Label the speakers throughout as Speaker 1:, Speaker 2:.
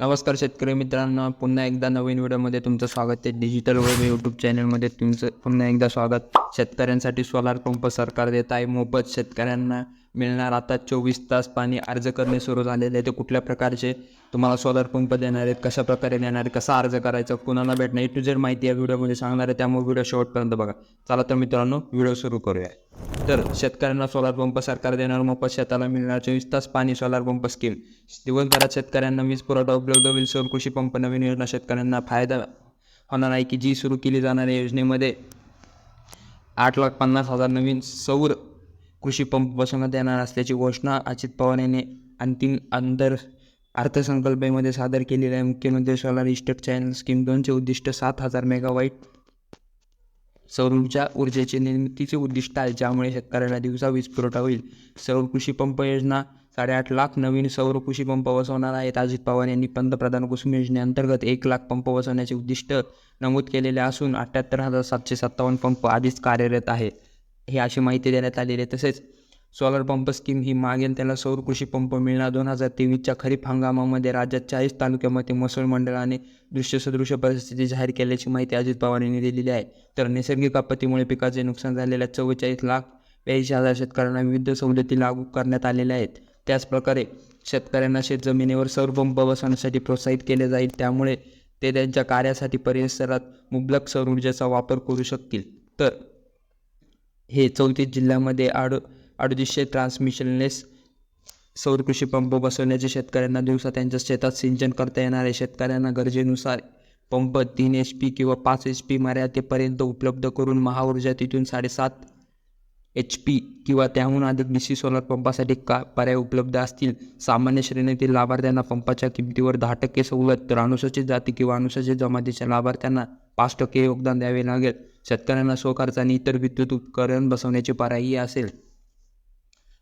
Speaker 1: नमस्कार शेतकरी मित्रांनो पुन्हा एकदा नवीन व्हिडिओमध्ये तुमचं स्वागत आहे. डिजिटल वेब यूट्यूब चॅनलमध्ये तुमचं पुन्हा एकदा स्वागत. शेतकऱ्यांसाठी सोलार पंप सरकार देत आहे. मोफत शेतकऱ्यांना मिळणार आता चोवीस तास पाणी अर्ज करणे सुरू झालेले आहे. ते कुठल्या प्रकारचे तुम्हाला सोलार पंप देणार आहेत? कशा प्रकारे देणार आहे कसा अर्ज करायचा? कुणाला भेटणार? ए टू झेड माहिती या व्हिडिओमध्ये सांगणार आहे. त्यामुळे व्हिडिओ शेवटपर्यंत बघा. चला तर मित्रांनो व्हिडिओ सुरू करूया. तर शेतकऱ्यांना सोलार पंप सरकार देणार मोफत शेताला मिळणार. चोवीस तास पाणी सोलार पंप स्कीम दिवसभरात शेतकऱ्यांना वीज पुरवठा उपलब्ध होईल सौर कृषी पंप नवीन योजना शेतकऱ्यांना फायदा होणार आहे की जी सुरू केली जाणाऱ्या योजनेमध्ये. आठ लाख पन्नास हजार नवीन सौर कृषी पंप बसवण्यात येणार असल्याची घोषणा अजित पवार यांनी अंतिम अंतर अर्थसंकल्पामध्ये सादर केलेल्या आहे. मुख्यमंत्री सोलार इस्टेट चॅनल स्कीम दोनचे उद्दिष्ट सात हजार मेगावाईट सौर ऊर्जा ऊर्जेचे निर्मितीचे उद्दिष्ट आहे ज्यामुळे शेतकऱ्यांना दिवसा वीज पुरवठा होईल. सौर कृषी पंप योजना साडेआठ लाख नवीन सौर कृषी पंप बसवणार आहेत. अजित पवार यांनी पंतप्रधान कुसुम योजनेअंतर्गत एक लाख पंप बसवण्याचे उद्दिष्ट नमूद केलेले असून अठ्ठ्याहत्तर हजार सातशे सत्तावन्न पंप आधीच कार्यरत आहे ही अशी माहिती देण्यात आलेली आहे. तसेच सोलर पंप स्कीम ही मागेल त्याला सौर कृषी पंप मिळणार. दोन हजार तेवीसच्या खरीप हंगामामध्ये राज्यात चाळीस तालुक्यामध्ये महसूल मंडळाने दृश्यसदृश्य परिस्थिती जाहीर केल्याची माहिती अजित पवार यांनी दिलेली आहे. तर नैसर्गिक आपत्तीमुळे पिकाचे नुकसान झालेल्या चव्वेचाळीस लाख ब्याऐंशी हजार शेतकऱ्यांना विविध सवलती लागू करण्यात आलेल्या आहेत. त्याचप्रकारे शेतकऱ्यांना शेतजमिनीवर सौर पंप बसवण्यासाठी प्रोत्साहित केले जाईल. त्यामुळे ते त्यांच्या कार्यासाठी परिसरात मुबलक सौर ऊर्जेचा वापर करू शकतील. तर हे चौतीस जिल्ह्यामध्ये आड अडतीसशे ट्रान्समिशनलेस सौर कृषी पंप बसवण्याचे शेतकऱ्यांना दिवसा त्यांच्या शेतात सिंचन करता येणारे शेतकऱ्यांना गरजेनुसार पंप तीन एच पी किंवा पाच एच पी मर्यादेपर्यंत उपलब्ध करून महाऊर्जा तिथून साडेसात एच पी किंवा त्याहून अधिक डी सी सोलर पंपासाठी का पर्याय उपलब्ध असतील? सामान्य श्रेणीतील लाभार्थ्यांना पंपाच्या किमतीवर दहा टक्के सवलत तर अनुसूचित जाती किंवा अनुसूचित जमातीच्या लाभार्थ्यांना पाच टक्के योगदान द्यावे लागेल. शेतकऱ्यांना स्वखर्च आणि इतर विद्युत उपकरण बसवण्याची पर्यायी असेल.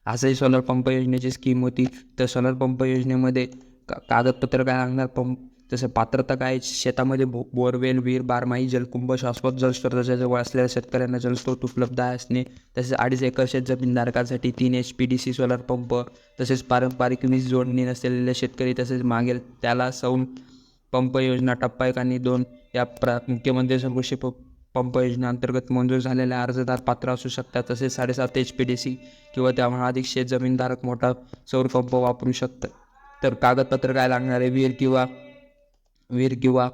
Speaker 1: असंही सोलर पंप योजनेची स्कीम होती. तर सोलर पंप योजनेमध्ये का कागदपत्र काय लागणार? पंप तसं पात्रता काय शेतामध्ये बो बोरवेल विहीर बारमाही जलकुंभ शाश्वत जलस्रोताच्या जवळ असलेल्या शेतकऱ्यांना जलस्रोत उपलब्ध असणे तसेच अडीच एकर शेत जमीनधारकांसाठी तीन H P D C solar pump तसेच पारंपरिक वीज जोडणी नसलेले शेतकरी तसेच मागेल त्याला सौन पंप योजना टप्पा एक आणि दोन या प्रा मुख्यमंत्री कृषी प पंप योजनेअंतर्गत मंजूर झालेल्या अर्जदार पात्र असू शकतात तसेच साडेसात एच पी डी सी किंवा त्याहून अधिक शेत जमीनधारक मोठा सौर पंप वापरू शकतात. तर कागदपत्र काय लागणार? आहे विहीर किंवा विहीर किंवा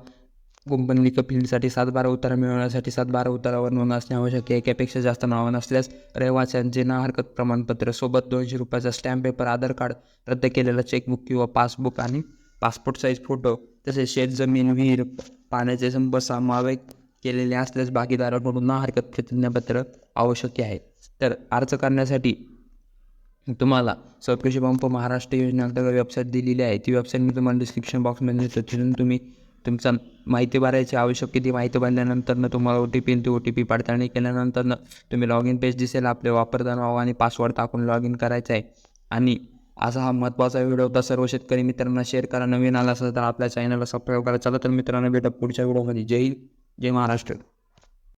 Speaker 1: कंपनी फील्डसाठी सात बारा उतारा मिळवण्यासाठी सात बारा उतारावर नोंद असणे आवश्यक आहे. एकापेक्षा जास्त नावं नसल्यास रहिवाशांचे ना हरकत प्रमाणपत्र सोबत दोनशे रुपयाचा स्टॅम्प पेपर आधार कार्ड रद्द केलेला चेकबुक किंवा पासबुक आणि पासपोर्ट साईज फोटो तसेच शेतजमीन विहीर पाण्याचे संप समावेश केलेले असल्यास भागीदाराकडून ना हरकत प्रतिज्ञापत्र आवश्यक आहे. तर अर्ज करण्यासाठी तुम्हाला सौकृषी पंप महाराष्ट्र योजनेअंतर्गत वेबसाईट दिलेली आहे. ती वेबसाईट मी तुम्हाला डिस्क्रिप्शन बॉक्समध्ये देतो. तिथून तुम्ही तुमचा माहिती भरायची आवश्यक ती माहिती भरल्यानंतरनं तुम्हाला ओ टी पी ती ओ टी पी पडताळणी केल्यानंतरनं तुम्ही लॉग इन पेज दिसेल. आपले वापरता नाव आणि पासवर्ड टाकून लॉग इन करायचं आहे. आणि असा हा महत्त्वाचा व्हिडिओ होता. सर्व शेतकरी मित्रांना शेअर करा. नवीन आला असेल तर आपल्या चॅनलला सबस्क्राईब करा. चला तर मित्रांनो भेटा पुढच्या व्हिडिओमध्ये जय हिंद. जय महाराष्ट्र.